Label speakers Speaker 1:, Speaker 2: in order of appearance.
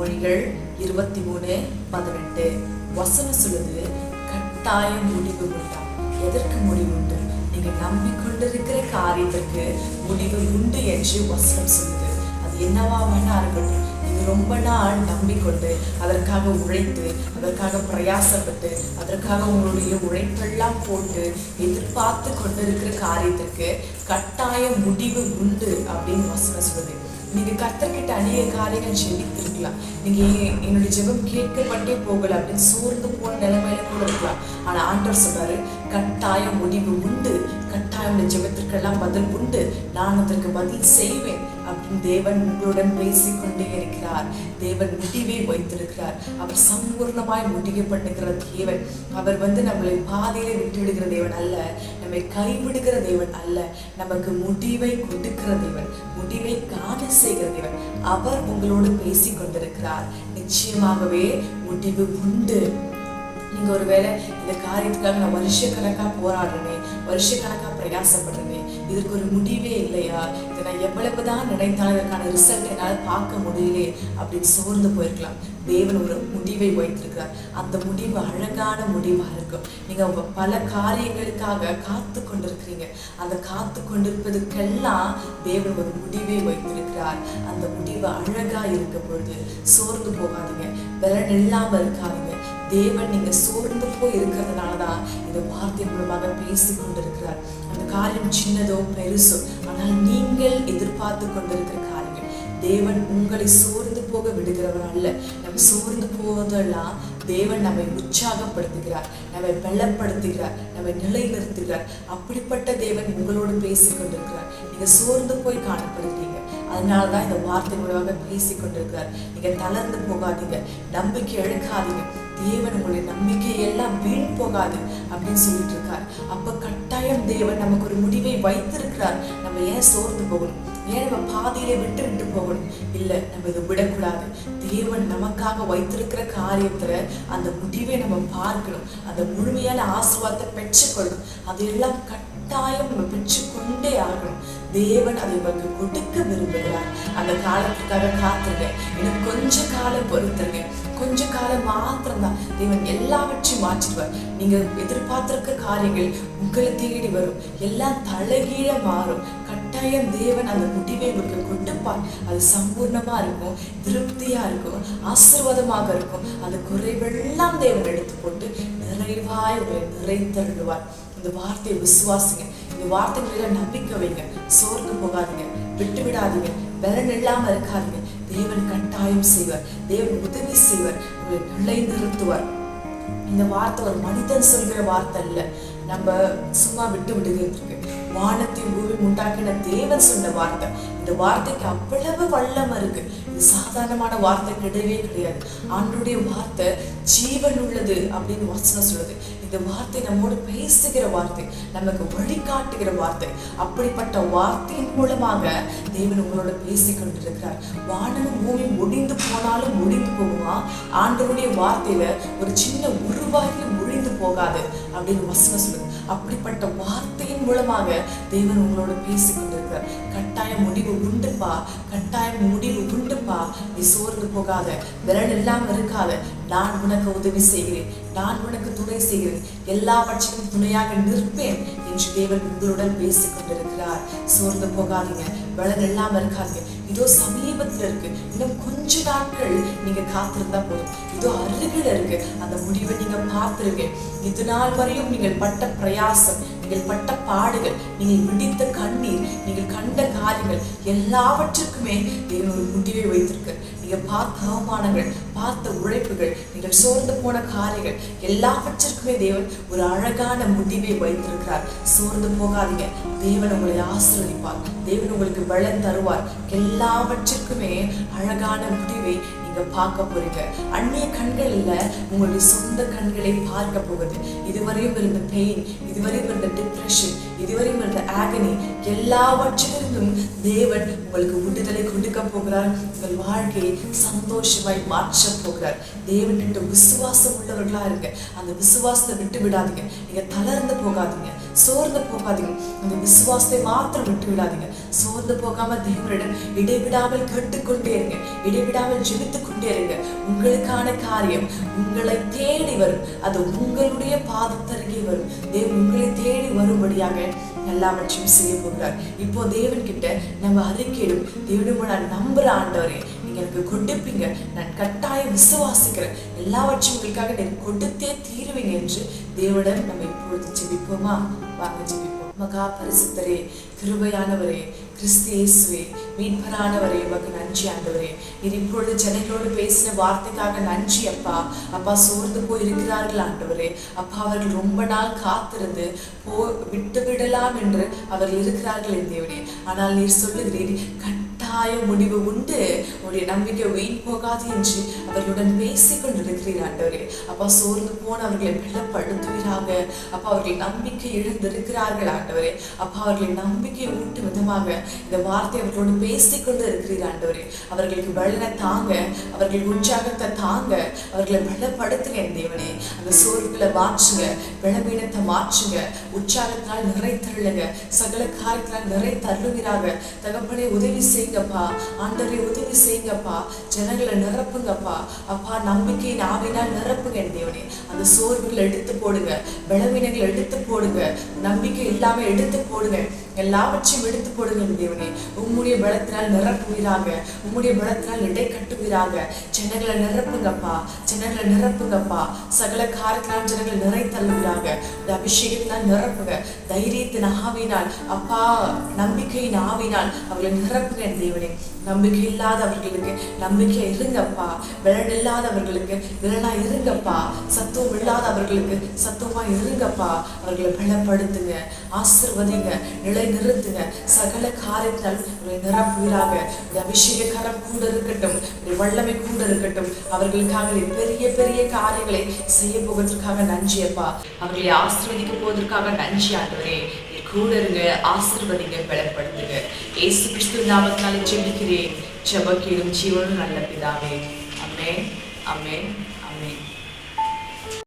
Speaker 1: இருபத்தி மூணு பதினெட்டு. வசனம் சொல்லுது கட்டாயம் முடிவு உண்டா? எதற்கு முடிவு உண்டு? நீங்க நம்பிக்கொண்டிருக்கிற காரியத்திற்கு முடிவு உண்டு என்று வசனம் சொல்லுது. அது என்னவா வேணா இருக்கட்டும் ரொம்ப நாள் நம்பிக்கொண்டு அதற்காக உழைத்து அதற்காக பிரயாசப்பட்டு அதற்காக உங்களுடைய உழைப்பெல்லாம் போட்டு எதிர்பார்த்து கொண்டிருக்கிற காரியத்திற்கு கட்டாய முடிவு உண்டு அப்படின்னு வசனம் சொல்லுது. நீங்க கத்தர்கிட்ட அநேக காரியங்கள் ஜெபித்திருக்கலாம் நீங்க என்னுடைய ஜெபம் கேட்கப்பட்டே போகல அப்படின்னு சோர்ந்து போன நிலைமையில கூட இருக்கலாம். ஆனா ஆண்டவர் சொல்றாரு கட்டாய முடிவு உண்டு. கட்டாயம் ஜெபத்திற்கெல்லாம் பதில் உண்டு. நான் அதற்கு பதில் செய்வேன் அப்படின்னு தேவன் உங்களுடன் பேசிக்கொண்டே இருக்கிறார். தேவன் முடிவை வைத்திருக்கிறார். அவர் சம்பூர்ணமாய் முடிவு பண்ணுகிற தேவன். அவர் வந்து நம்மளை பாதையிலே விட்டு விடுகிற தேவன் அல்ல. நம்மை கைவிடுகிற தேவன் அல்ல. நமக்கு முடிவை கொடுக்கிற தேவன். முடிவை செய்கிற தேவன் அவர் உங்களோடு பேசி கொண்டிருக்கிறார். நிச்சயமாகவே முடிவு உண்டு. நீங்க ஒருவேளை இந்த காரியத்துக்காக நான் வருஷக்கணக்காக போராடுறேனே வருஷக்கணக்காக பிரயாசப்படுறேனே இதற்கு ஒரு முடிவே இல்லையா? இதை நான் எவ்வளவுதான் நினைத்தாலும் இதற்கான ரிசல்ட் என்னால் பார்க்க முடியலையே அப்படின்னு சோர்ந்து போயிருக்கலாம். தேவன் ஒரு முடிவை வைத்திருக்கிறார். அந்த முடிவு அழகான முடிவா இருக்கும். நீங்க பல காரியங்களுக்காக காத்து கொண்டிருக்கிறீங்க. அந்த காத்து கொண்டிருப்பதுக்கெல்லாம் தேவன் ஒரு முடிவை வைத்திருக்கிறார். அந்த முடிவு அழகா இருக்க பொழுது சோர்ந்து போகாதீங்க. பலன் இல்லாமல் இருக்காதீங்க. தேவன் நீங்க சோர்ந்து போய் இருக்கிறதுனால தான் இந்த வார்த்தை மூலமாக பேசி கொண்டிருக்கிறார் அந்த காரியம் சின்னதோ பெருசோ ஆனால் நீங்கள் எதிர்பார்த்து கொண்டிருக்கிற காரியங்கள். தேவன் உங்களை சோர்ந்து போக விடுகிறவர் அல்ல. நம்ம சோர்ந்து போவதெல்லாம் தேவன் நம்மை உற்சாகப்படுத்துகிறார் நம்மை பலப்படுத்துகிறார் நம்மை நிலைநிறுத்துகிறார். அப்படிப்பட்ட தேவன் உங்களோடு பேசி கொண்டிருக்கிறார் நீங்க சோர்ந்து போய் காணப்படுகிறீங்க. அதனால தான் இந்த வார்த்தை மூலமாக பேசி கொண்டிருக்கிறார் நீங்க தளர்ந்து போகாதீங்க. நம்பிக்கை இழக்காதீங்க. தேவன் உங்களுடைய நம்பிக்கை எல்லாம் வீண் போகாது அப்படின்னு சொல்லிட்டு இருக்கார் அப்ப கட்டாயம் தேவன் நமக்கு ஒரு முடிவை வைத்திருக்கிறார். நம்ம ஏன் சோர்ந்து போகணும்? ஏன் நம்ம பாதியிலே விட்டு விட்டு போகணும்? இல்ல நம்ம இதை விடக்கூடாது. தேவன் நமக்காக வைத்திருக்கிற காரியத்துல அந்த முடிவை நம்ம பார்க்கணும். அந்த முழுமையான ஆசீர்வாதத்தை பெற்றுக்கொள்ளணும். அதையெல்லாம் கட்டாயம் நம்ம பெற்றுக்கொண்டே ஆகணும். தேவன் அதை உங்களுக்கு கொடுக்க விரும்புகிறார். அந்த காலத்துக்காக காத்துருங்க. இன்னும் கொஞ்ச காலம் பொறுத்துருங்க. கொஞ்ச காலம் மாத்திரம்தான். தேவன் எல்லாவற்றையும் மாற்றிடுவார். நீங்க எதிர்பார்த்திருக்க காரியங்கள் உங்களை தேடி வரும். எல்லாம் தலைகீழ மாறும். கட்டாயம் தேவன் அந்த முடிவை உங்களுக்கு கொடுப்பார். அது சம்பூர்ணமா இருக்கும். திருப்தியா இருக்கும். ஆசீர்வாதமாக இருக்கும். அந்த குறைவெல்லாம் தேவன் எடுத்து போட்டு நிறைவாய் உங்களை நிறைத்தருடுவார் இந்த வார்த்தையை விசுவாசிங்க. இந்த வார்த்தை மேல நம்பிக்கை வைங்க. சோர்ந்து போகாதீங்க. விட்டு விடாதீங்க பலன் இல்லாம இருக்காதீங்க. தேவன் கட்டாயம் செய்வார். தேவன் உதவி செய்வார். உங்களை நிலை நிறுத்துவார் இந்த வார்த்தை ஒரு மனிதன் சொல்கிற வார்த்தை இல்ல நம்ம சும்மா விட்டு விடுகிறதுக்கு வானத்தின் பூமி உண்டாக்கின தேவன் சொன்ன வார்த்தை. இந்த வார்த்தைக்கு அவ்வளவு வல்லம் இருக்கு. இது சாதாரணமான வார்த்தை கிடையவே கிடையாது. ஆண்டுடைய வார்த்தை ஜீவன் உள்ளது அப்படின்னு வசனம் சொல்லுது. இந்த வார்த்தை நம்மோடு பேசுகிற வார்த்தை நமக்கு வழிகாட்டுகிற வார்த்தை. அப்படிப்பட்ட வார்த்தையின் மூலமாக தேவன் உங்களோட பேசி கொண்டிருக்கிறார். வானமும் பூமி முடிந்து போனாலும் முடிந்து போகுமா? ஆண்டவருடைய வார்த்தையில ஒரு சின்ன உருவாகி முடிந்து போகாது அப்படின்னு வசனம் சொல்லுது. அப்படிப்பட்ட வார்த்தையின் மூலமாக தேவன் உங்களோட பேசி கொண்டிருக்கிறார். கட்டாயம் முடிவு உண்டுப்பா. கட்டாயம் முடிவு உண்டுப்பா. நீ சோர்ந்து போகாத. விரல் இல்லாம இருக்காத. நான் உனக்கு உதவி செய்கிறேன். நான் உனக்கு துணை செய்கிறேன். எல்லாவற்றையும் துணையாக நிற்பேன் என்று தேவன் உங்களுடன் பேசிக் கொண்டிருக்கிறார். சோர்ந்து போகாதீங்க. விரல் இல்லாம இருக்காதீங்க. இதோ சமீபத்துல இருக்கு. இன்னும் கொஞ்ச நாட்கள் நீங்க காத்திருந்தா போதும். இதோ அருகில் இருக்கு. அந்த முடிவை நீங்க பார்த்துருங்க. இது நாள் வரையும் நீங்கள் பட்ட பிரயாசம் நீங்கள் பட்ட பாடுகள் நீங்கள் விடித்த கண்ணீர் நீங்கள் கண்ட காரியங்கள் எல்லாவற்றுக்குமே தேவன் ஒரு முடிவை வைத்திருக்கு நீங்கள் பார்த்த அவமானங்கள் பார்த்த உழைப்புகள் நீங்கள் சோர்ந்து போன காரியங்கள் எல்லாவற்றிற்குமே தேவன் ஒரு அழகான முடிவை வைத்திருக்கிறார். சோர்ந்து போகாதீங்க. தேவன் உங்களை ஆசீர்வதிப்பார். தேவன் உங்களுக்கு பலன் தருவார். எல்லாவற்றிற்குமே அழகான முடிவை நீங்க பார்க்க போறீங்க. அந்நிய கண்கள் உங்களுடைய சொந்த கண்களை பார்க்க போகுது. இதுவரையும் இருந்த பெயின் இதுவரையும் இருந்த டிப்ரெஷன் இதுவரையும் இருந்த ஆகனி எல்லாவற்றிலிருந்தும் தேவன் உங்களுக்கு விடுதலை கொடுக்க போகிறார். உங்கள் வாழ்க்கையை சந்தோஷமாய் மாற்ற போகிறார். தேவன் கிட்ட விசுவாசம் உள்ளவர்களா இருங்க. அந்த விசுவாசத்தை விட்டு விடாதீங்க. நீங்க தளர்ந்து போகாதீங்க. சோர்ந்து போகாதீங்க. அந்த விசுவாசத்தை மாத்திரம் விட்டு விடாதீங்க. சோர்ந்து போகாம தேவனிடம் இடைவிடாமல் கேட்டுக்கொண்டே இருங்க. இடைவிடாமல் ஜெபித்து கொண்டிருங்க உங்களுக்கான காரியம் உங்களை தேடி வரும். அது உங்களுடைய பாதத்தருகே வரும். தேவன் உங்களை தேடி வரும்படியாக எல்லாவற்றையும் செய்ய போகிறார். இப்போ தேவன் கிட்ட நம்ம அறிக்கையிடும். தேவனும் நான் நம்புற ஆண்டவரே நீங்க எனக்கு கொடுப்பீங்க. நான் கட்டாயம் விசுவாசிக்கிறேன். எல்லாவற்றையும் உங்களுக்காக நீங்க கொடுத்தே தீருவீங்க என்று தேவனிடம் நம்ம இப்பொழுது ஜெபிப்போமா? வாங்க ஜெபிப்போம். மகா பரிசுத்தரே கிருபையானவரே கிறிஸ்தியேசுவே மீட்பரானவரே உமக்கு நன்றி ஆண்டவரே. நீர் இப்பொழுது ஜனங்களோடு பேசின வார்த்தைக்காக நன்றி அப்பா. அப்பா சோர்ந்து போய் இருக்கிறார்கள் ஆண்டவரே. அப்பா அவர்கள் ரொம்ப நாள் காத்திருந்து போ விட்டு விடலாம் என்று அவர்கள் இருக்கிறார்கள் என் தேவனே. ஆனால் நீர் சொல்லுகிறீர் கட்டாய முடிவு உண்டு. உடைய நம்பிக்கை வீண் போகாது என்று அவர்களுடன் பேசிக் கொண்டிருக்கிறீர் ஆண்டவரே. அப்பா சோர்ந்து போன அவர்களை பலப்படுத்துவீராக. அப்பா அவர்கள் நம்பிக்கை இழந்திருக்கிறார்கள் ஆண்டவரே. அப்பா அவர்களை நம்பிக்கை ஊட்டும் விதமாக இந்த வார்த்தை அவர்களோடு பேசிக்கொண்டு இருக்கிறீர் ஆண்டவரே. அவர்களுக்கு பலனை தாங்க அவர்கள் உற்சாகத்தை தாங்க அவர்களை பலப்படுத்துங்க என் தேவனே. அந்த சோர்வுகளை மாற்றுங்க பலவீனத்தை மாற்றுங்க உற்சாகத்தினால் நிறை தள்ளுங்க சகல காரியத்தினால் நிறை தள்ளுவீராக தகப்பனை உதவி செய்யுங்கப்பா ஆண்டவரை உதவி செய்யுங்கப்பா. ஜனங்களை நிரப்புங்கப்பா. அப்பா நம்பிக்கையின் ஆவினால் நிரப்புங்க தேவனே. அந்த சோர்வுகளை எடுத்து போடுங்க. பலவீனங்களை எடுத்து போடுங்க. நம்பிக்கை இல்லாம எடுத்து போடுங்க. எல்லாவற்றையும் எடுத்து போடுங்க தேவனே. உம்முடைய பலத்தினால் நிரப்புகிறாங்க உம்முடைய பலத்தினால் இடை கட்டுகிறாங்க ஜனங்களை நிரப்புங்கப்பா. ஜனங்களை நிரப்புங்கப்பா. சகல காரத்தினால் ஜனங்களை நிறை தள்ளுகிறாங்க இந்த அபிஷேகத்தினால் நிரப்புங்க. தைரியத்தின் ஆவினால் அப்பா நம்பிக்கையின் ஆவினால் அவர்களை நிரப்புங்க தேவனே நம்பிக்கை இல்லாதவர்களுக்கு நம்பிக்கை இருங்கப்பா. விரல் இல்லாதவர்களுக்கு விரலா இருங்கப்பா. சத்துவம் இல்லாதவர்களுக்கு சத்துவமா இருங்கப்பா. அவர்களை பலப்படுத்துங்க ஆசிர்வதிங்க நிலை நிறுத்துங்க சகல காரியத்தால் உங்களை நிரப்புவீராக. இந்த அபிஷேக கரம் கூட இருக்கட்டும் வல்லமை கூட இருக்கட்டும். அவர்களுக்காக பெரிய பெரிய காரியங்களை செய்ய போவதற்காக நன்றியப்பா. அவர்களை ஆசிர்வதிக்க போவதற்காக நன்றி ஆண்டவரே. கூட இருங்க ஆசீர்வதிங்க பலப்படுத்துங்க. ஏசு கிறிஸ்து நாமத்தினாலே ஜெபிக்கிறேன். ஜெபக்கீடும் ஜீவனும் நல்ல பிதாவே. அம்மே அம்மே